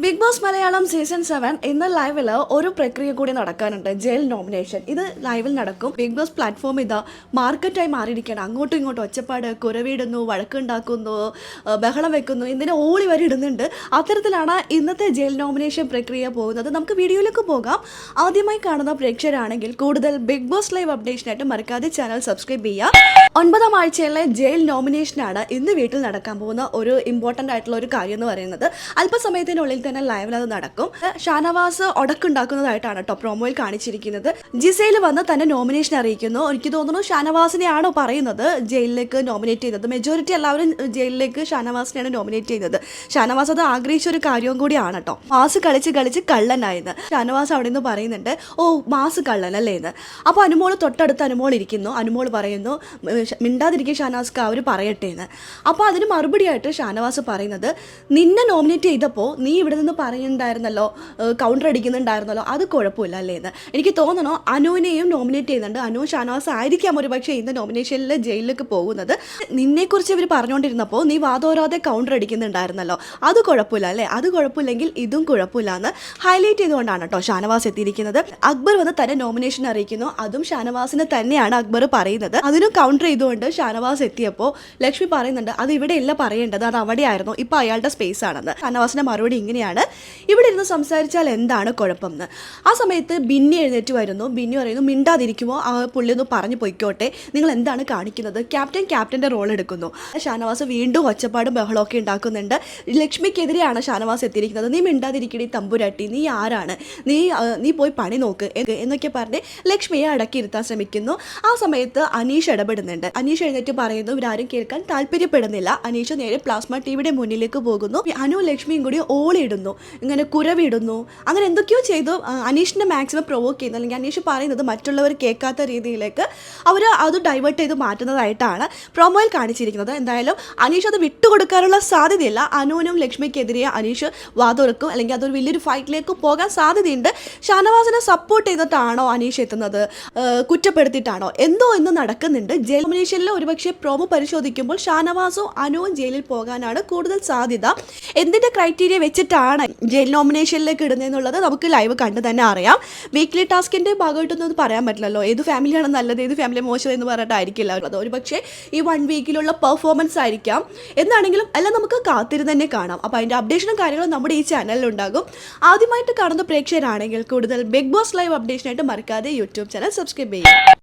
Bigg Boss Malayalam season seven ഇന്ന് ലൈവിൽ ഒരു പ്രക്രിയ കൂടി നടക്കാനുണ്ട്. ജയിൽ നോമിനേഷൻ ഇത് ലൈവിൽ നടക്കും. ബിഗ് ബോസ് പ്ലാറ്റ്ഫോം ഇത് മാർക്കറ്റായി മാറിയിരിക്കുകയാണ്. അങ്ങോട്ടും ഇങ്ങോട്ടും ഒച്ചപ്പാട് കുരവിടുന്നു വഴക്കുണ്ടാക്കുന്നു ബഹളം വെക്കുന്നു ഇതിനെ ഓളി വരെ ഇടുന്നുണ്ട്. അത്തരത്തിലാണ് ഇന്നത്തെ ജയിൽ നോമിനേഷൻ പ്രക്രിയ പോകുന്നത്. നമുക്ക് വീഡിയോയിലേക്ക് പോകാം. ആദ്യമായി കാണുന്ന പ്രേക്ഷകരാണെങ്കിൽ കൂടുതൽ ബിഗ് ബോസ് ലൈവ് അപ്ഡേഷനായിട്ട് മറക്കാതെ ചാനൽ സബ്സ്ക്രൈബ് ചെയ്യുക. ഒൻപതാം ആഴ്ചയിലെ ജയിൽ നോമിനേഷനാണ് ഇന്ന് വീട്ടിൽ നടക്കാൻ പോകുന്ന ഒരു ഇമ്പോർട്ടന്റ് ആയിട്ടുള്ള ഒരു കാര്യം എന്ന് പറയുന്നത്. അല്പസമയത്തിനുള്ളിൽ തന്നെ ലൈവിൽ അത് നടക്കും. ഷാനവാസ് ഒടക്കുണ്ടാക്കുന്നതായിട്ടാണ് കേട്ടോ പ്രോമോയിൽ കാണിച്ചിരിക്കുന്നത്. ജിസയിൽ വന്ന് തന്നെ നോമിനേഷൻ അറിയിക്കുന്നു. എനിക്ക് തോന്നുന്നു ഷാനവാസിനെയാണോ പറയുന്നത് ജയിലിലേക്ക് നോമിനേറ്റ് ചെയ്തത്. മെജോറിറ്റി എല്ലാവരും ജയിലിലേക്ക് ഷാനവാസിനെയാണ് നോമിനേറ്റ് ചെയ്തത്. ഷാനവാസ് അത് ആഗ്രഹിച്ച ഒരു കാര്യവും കൂടിയാണ് കേട്ടോ. മാസ് കളിച്ച് കളിച്ച് കള്ളനായെന്ന്. ഷാനവാസ് അവിടെ നിന്ന് പറയുന്നുണ്ട് ഓ മാസ് കള്ളൻ അല്ലേ എന്ന്. അപ്പോൾ അനുമോൾ തൊട്ടടുത്ത് അനുമോൾ ഇരിക്കുന്നു. അനുമോൾ പറയുന്നു മിണ്ടാതിരിക്കും ഷാനവാസ്ക്ക് അവർ പറയട്ടെ എന്ന്. അപ്പോൾ അതിന് മറുപടിയായിട്ട് ഷാനവാസ് പറയുന്നത് നിന്നെ നോമിനേറ്റ് ചെയ്തപ്പോൾ നീ നിന്ന് പറയുന്നുണ്ടായിരുന്നല്ലോ കൗണ്ടർ അടിക്കുന്നുണ്ടായിരുന്നല്ലോ അത് കുഴപ്പമില്ല അല്ലേ എന്ന്. എനിക്ക് തോന്നണോ അനുവിനെയും നോമിനേറ്റ് ചെയ്യുന്നുണ്ട്. അനു ഷാനവാസ് ആയിരിക്കാം ഒരു പക്ഷേ ഇന്ന് നോമിനേഷനിൽ ജയിലിലേക്ക് പോകുന്നത്. നിന്നെക്കുറിച്ച് ഇവർ പറഞ്ഞുകൊണ്ടിരുന്നപ്പോൾ നീ വാദോരാതെ കൗണ്ടർ അടിക്കുന്നുണ്ടായിരുന്നല്ലോ. അത് കുഴപ്പമില്ല അല്ലേ? അത് കുഴപ്പമില്ലെങ്കിൽ ഇതും കുഴപ്പമില്ല എന്ന് ഹൈലൈറ്റ് ചെയ്തുകൊണ്ടാണ് കേട്ടോ ഷാനവാസ് എത്തിയിരിക്കുന്നത്. അക്ബർ വന്ന് തന്നെ നോമിനേഷൻ അറിയിക്കുന്നു. അതും ഷാനവാസിനെ തന്നെയാണ് അക്ബർ പറയുന്നത്. അതിനും കൗണ്ടർ ചെയ്തുകൊണ്ട് ഷാനവാസ് എത്തിയപ്പോൾ ലക്ഷ്മി പറയുന്നുണ്ട് അത് ഇവിടെ ഇവിടെയല്ല പറയേണ്ടത്. അത് അവിടെയായിരുന്നു. ഇപ്പൊ അയാളുടെ സ്പേസ് ആണെന്ന്. ഷാനവാസിന്റെ മറുപടി ഇങ്ങനെയാണ് ഇവിടെ ഇരുന്ന് സംസാരിച്ചാൽ എന്താണ് കുഴപ്പം എന്ന്. ആ സമയത്ത് ബിന്നി എഴുന്നേറ്റ് വരുന്നു ബിന്നി പറയുന്നു മിണ്ടാതിരിക്കുമോ? ആ പുള്ളി ഒന്ന് പറഞ്ഞു പൊയ്ക്കോട്ടെ. നിങ്ങൾ എന്താണ് കാണിക്കുന്നത്? ക്യാപ്റ്റൻ ക്യാപ്റ്റന്റെ റോൾ എടുക്കുന്നു. ഷാനവാസ് വീണ്ടും ഒച്ചപ്പാടും ബഹളമൊക്കെ ഉണ്ടാക്കുന്നുണ്ട്. ലക്ഷ്മിക്കെതിരെയാണ് ഷാനവാസ് എത്തിയിരിക്കുന്നത്. നീ മിണ്ടാതിരിക്കണേ തമ്പുരാട്ടി. നീ ആരാണ്? നീ നീ പോയി പണി നോക്ക്. എന്നൊക്കെ പറഞ്ഞ് ലക്ഷ്മിയെ അടക്കി ഇരുത്താൻ ശ്രമിക്കുന്നു. ആ സമയത്ത് അനീഷ് ഇടപെടുന്നുണ്ട്. അനീഷ് എഴുന്നേറ്റ് പറയുന്നു ഇവരാരും കേൾക്കാൻ താല്പര്യപ്പെടുന്നില്ല. അനീഷ് നേരെ പ്ലാസ്മ ടിവിയുടെ മുന്നിലേക്ക് പോകുന്നു. അനു ലക്ഷ്മിയും കൂടി ഓളിയിടുന്നു ഇങ്ങനെ കുരവിടുന്നു. അങ്ങനെ എന്തൊക്കെയോ ചെയ്തു. അനീഷിനെ മാക്സിമം പ്രൊവോക്ക് ചെയ്യുന്നു. അല്ലെങ്കിൽ അനീഷ് പറയുന്നത് മറ്റുള്ളവർ കേൾക്കാത്ത രീതിയിലേക്ക് അവർ അത് ഡൈവേർട്ട് ചെയ്ത് മാറ്റുന്നതായിട്ടാണ് പ്രൊമോയിൽ കാണിച്ചിരിക്കുന്നത്. എന്തായാലും അനീഷ് അത് വിട്ടുകൊടുക്കാനുള്ള സാധ്യതയില്ല. അനുവിനും ലക്ഷ്മിക്കെതിരെ അനീഷ് വാതുറക്കും അല്ലെങ്കിൽ അതൊരു വലിയൊരു ഫൈറ്റിലേക്ക് പോകാൻ സാധ്യതയുണ്ട്. ഷാനവാസിനെ സപ്പോർട്ട് ചെയ്തിട്ടാണോ അനീഷ് എത്തുന്നത്? കുറ്റപ്പെടുത്തിയിട്ടാണോ? എന്തോ ഇന്ന് നടക്കുന്നുണ്ട്. ജയിൽ ഒരുപക്ഷെ പ്രൊമോ പരിശോധിക്കുമ്പോൾ ഷാനവാസും അനുവും ജയിലിൽ പോകാനാണ് കൂടുതൽ സാധ്യത. എന്തിന്റെ ക്രൈറ്റീരിയ വെച്ചിട്ടാണ് ജയിൽ നോമിനേഷനിലേക്ക് ഇടുന്നതെന്നുള്ളത് നമുക്ക് ലൈവ് കണ്ട് തന്നെ അറിയാം. വീക്ക്ലി ടാസ്കിന്റെ ഭാഗമായിട്ടൊന്നും പറയാൻ പറ്റില്ലല്ലോ. ഏത് ഫാമിലിയാണ് നല്ലത് ഏത് ഫാമിലി മോശം എന്ന് പറഞ്ഞിട്ടായിരിക്കില്ല അത് ഒരുപക്ഷെ ഈ വൺ വീക്കിലുള്ള പെർഫോമൻസ് ആയിരിക്കാം. എന്നാണെങ്കിലും എല്ലാം നമുക്ക് കാത്തിരുന്ന് തന്നെ കാണാം. അപ്പോൾ അതിന്റെ അപ്ഡേഷനും കാര്യങ്ങളും നമ്മുടെ ഈ ചാനലിലുണ്ടാകും ആദ്യമായിട്ട് കാണുന്ന പ്രേക്ഷകരാണെങ്കിൽ കൂടുതൽ ബിഗ് ബോസ് ലൈവ് അപ്ഡേഷനായിട്ട് മറക്കാതെ യൂട്യൂബ് ചാനൽ സബ്സ്ക്രൈബ് ചെയ്യുക.